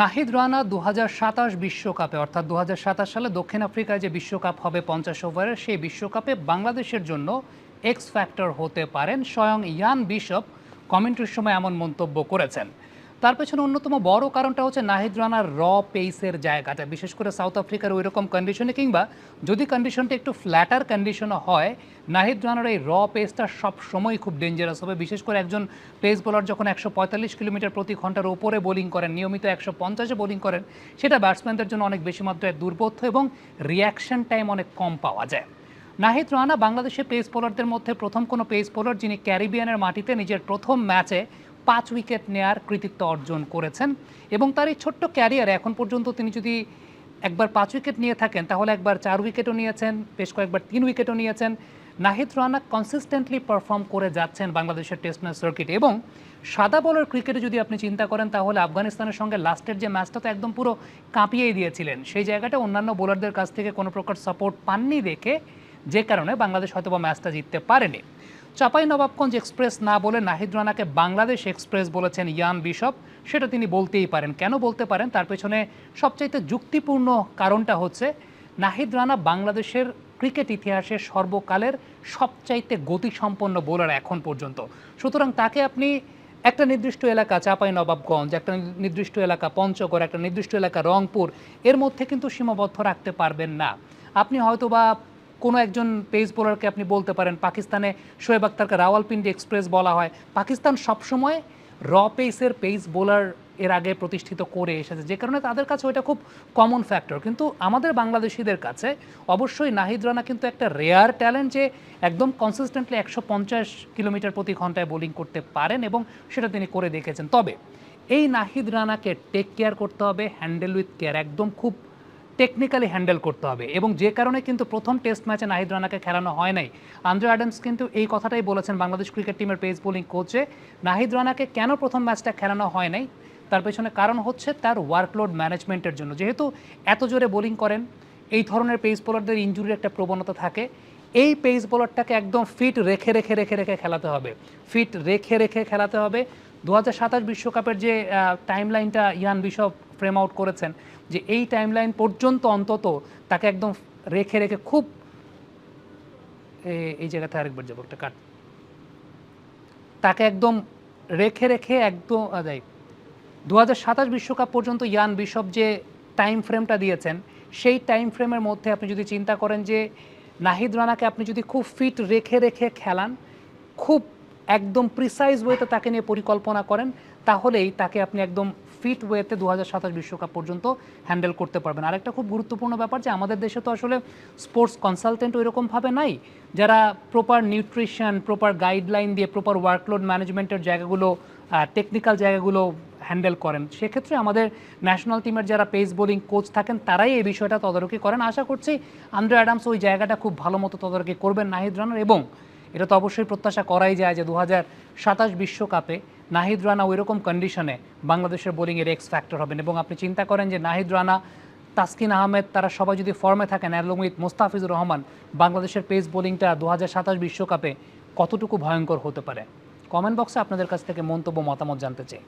নাহিদ রানা দু বিশ্বকাপে, অর্থাৎ দু হাজার সাতাশ সালে দক্ষিণ আফ্রিকায় যে বিশ্বকাপ হবে পঞ্চাশ ওভারের, সেই বিশ্বকাপে বাংলাদেশের জন্য এক্স ফ্যাক্টর হতে পারেন স্বয়ং ইয়ান বিশপ। কমেন্ট্রির সময় এমন মন্তব্য করেছেন। তার পেছনে অন্যতম বড় কারণটা হচ্ছে নাহিদ রানার র পেসের জায়গাটা। বিশেষ করে সাউথ আফ্রিকার ওই রকম কন্ডিশনে কিংবা যদি কন্ডিশনটা একটু ফ্ল্যাটার কন্ডিশনে হয়, নাহিদ রানার এই র পেসটা সব সময় খুব ডেঞ্জারাস হবে। বিশেষ করে একজন পেস বোলার যখন একশো পঁয়তাল্লিশ কিলোমিটার প্রতি ঘণ্টার ওপরে বোলিং করেন, নিয়মিত একশো পঞ্চাশে বোলিং করেন, সেটা ব্যাটসম্যানদের জন্য অনেক বেশি মাত্রায় দুর্বোধ্য এবং রিয়াকশন টাইম অনেক কম পাওয়া যায়। নাহিদ রানা বাংলাদেশের পেস বোলারদের মধ্যে প্রথম কোনো পেস বোলার যিনি ক্যারিবিয়ানের মাটিতে নিজের প্রথম ম্যাচে পাঁচ উইকেট নেয়ার কৃতিত্ব অর্জন করেছেন এবং তার এই ছোট্ট ক্যারিয়ারে এখন পর্যন্ত তিনি যদি একবার পাঁচ উইকেট নিয়ে থাকেন, তাহলে একবার চার উইকেটও নিয়েছেন, বেশ কয়েকবার তিন উইকেটও নিয়েছেন। নাহিদ রানা কনসিস্টেন্টলি পারফর্ম করে যাচ্ছেন বাংলাদেশের টেস্ট ম্যাচ সার্কিটে এবং সাদা বলের ক্রিকেটে যদি আপনি চিন্তা করেন, তাহলে আফগানিস্তানের সঙ্গে লাস্টের যে ম্যাচটা তো একদম পুরো কাঁপিয়েই দিয়েছিলেন। সেই জায়গাটা অন্যান্য বোলারদের কাছ থেকে কোনো প্রকার সাপোর্ট পাননি দেখে, যে কারণে বাংলাদেশ হয়তো বা ম্যাচটা জিততে পারেনি। নবাবগঞ্জ এক্সপ্রেস না বলে নাহিদ রানাকে বাংলাদেশ এক্সপ্রেস বলেছেন ইয়ান বিশপ, সেটা তিনি বলতেই পারেন। কেন বলতে পারেন? তার পেছনে সবচাইতে যুক্তিপূর্ণ কারণটা হচ্ছে, নাহিদ রানা বাংলাদেশের ক্রিকেট ইতিহাসে সর্বকালের সবচাইতে গতিসম্পন্ন বোলার এখন পর্যন্ত। সুতরাং তাকে আপনি একটা নির্দিষ্ট এলাকা চাপাই নবাবগঞ্জ একটা নির্দিষ্ট এলাকা, পঞ্চগড়, একটা নির্দিষ্ট এলাকা, রংপুর, এর মধ্যে কিন্তু সীমাবদ্ধ রাখতে পারবেন না। আপনি হয়তোবা কোনো একজন পেস বোলারকে আপনি বলতে পারেন, পাকিস্তানে শোয়েব আক্তারকে রাওয়ালপিন্ডি এক্সপ্রেস বলা হয়। পাকিস্তান সবসময় র পেসের পেস বোলার এর আগে প্রতিষ্ঠিত করে এসেছে, যে কারণে তাদের কাছে ওইটা খুব কমন ফ্যাক্টর কিন্তু আমাদের বাংলাদেশিদের কাছে অবশ্যই নাহিদ রানা কিন্তু একটা রেয়ার ট্যালেন্ট যে একদম কনসিস্টেন্টলি একশো পঞ্চাশ কিলোমিটার প্রতি ঘন্টায় বোলিং করতে পারেন এবং সেটা তিনি করে দেখেছেন। তবে এই নাহিদ রানাকে টেক কেয়ার করতে হবে হ্যান্ডেল উইথ কেয়ার একদম খুব টেকনিক্যালি হ্যান্ডেল করতে হবে এবং যে কারণে কিন্তু প্রথম টেস্ট ম্যাচে নাহিদ রানাকে খেলানো হয় নাই। আন্দ্রে অ্যাডামস কিন্তু এই কথাটাই বলেছেন বাংলাদেশ ক্রিকেট টিমের পেস বোলিং কোচে নাহিদ রানাকে কেন প্রথম ম্যাচটা খেলানো হয় নাই? তার পেছনে কারণ হচ্ছে তার ওয়ার্কলোড ম্যানেজমেন্টের জন্য। যেহেতু এত জোরে বোলিং করেন, এই ধরনের পেস বোলারদের ইঞ্জুরির একটা প্রবণতা থাকে। এই পেস বোলারটাকে একদম ফিট রেখে রেখে রেখে রেখে খেলাতে হবে। ফিট রেখে রেখে খেলাতে হবে। দু বিশ্বকাপের যে টাইম লাইনটা ইয়ান বিশপ ফ্রেম আউট করেছেন যে এই টাইম লাইন পর্যন্ত অন্তত তাকে একদম রেখে রেখে খুব এই জায়গাতে আরেকবার যাব, একটা কাট। তাকে একদম রেখে রেখে একদম দু হাজার বিশ্বকাপ পর্যন্ত ইয়ান বিশপ যে টাইম ফ্রেমটা দিয়েছেন, সেই টাইম ফ্রেমের মধ্যে আপনি যদি চিন্তা করেন যে নাহিদ রানাকে আপনি যদি খুব ফিট রেখে রেখে খেলান, খুব একদম প্রিসাইজ ওয়েতে তাকে নিয়ে পরিকল্পনা করেন, তাহলেই তাকে আপনি একদম ফিট ওয়েতে দু হাজার সাতাশ বিশ্বকাপ পর্যন্ত হ্যান্ডেল করতে পারবেন। আরেকটা খুব গুরুত্বপূর্ণ ব্যাপার যে আমাদের দেশে তো আসলে স্পোর্টস কনসালটেন্ট ওইরকমভাবে নাই। যারা প্রপার নিউট্রিশন, প্রপার গাইডলাইন দিয়ে প্রপার ওয়ার্কলোড ম্যানেজমেন্টের জায়গাগুলো টেকনিক্যাল জায়গাগুলো হ্যান্ডেল করেন, সেক্ষেত্রে আমাদের ন্যাশনাল টিমের যারা পেস বোলিং কোচ থাকেন তারাই এই বিষয়টা তদারকি করেন। আশা করছি আন্দ্রে অ্যাডামস ওই জায়গাটা খুব ভালো মতো তদারকি করবেন নাহিদ রানার এবং এটা তো অবশ্যই প্রত্যাশা করাই যায় যে দু হাজার সাতাশ বিশ্বকাপে নাহিদ রানা ওই রকম কন্ডিশনে বাংলাদেশের বোলিংয়ের এক্স ফ্যাক্টর হবেন এবং আপনি চিন্তা করেন যে নাহিদ রানা, তাসকিন আহমেদ, তারা সবাই যদি ফর্মে থাকেন অ্যালং উইথ মোস্তাফিজুর রহমান, বাংলাদেশের পেস বোলিংটা দু বিশ্বকাপে কতটুকু ভয়ঙ্কর হতে পারে? কমেন্ট বক্সে আপনাদের কাছ থেকে মন্তব্য, মতামত জানতে চাই।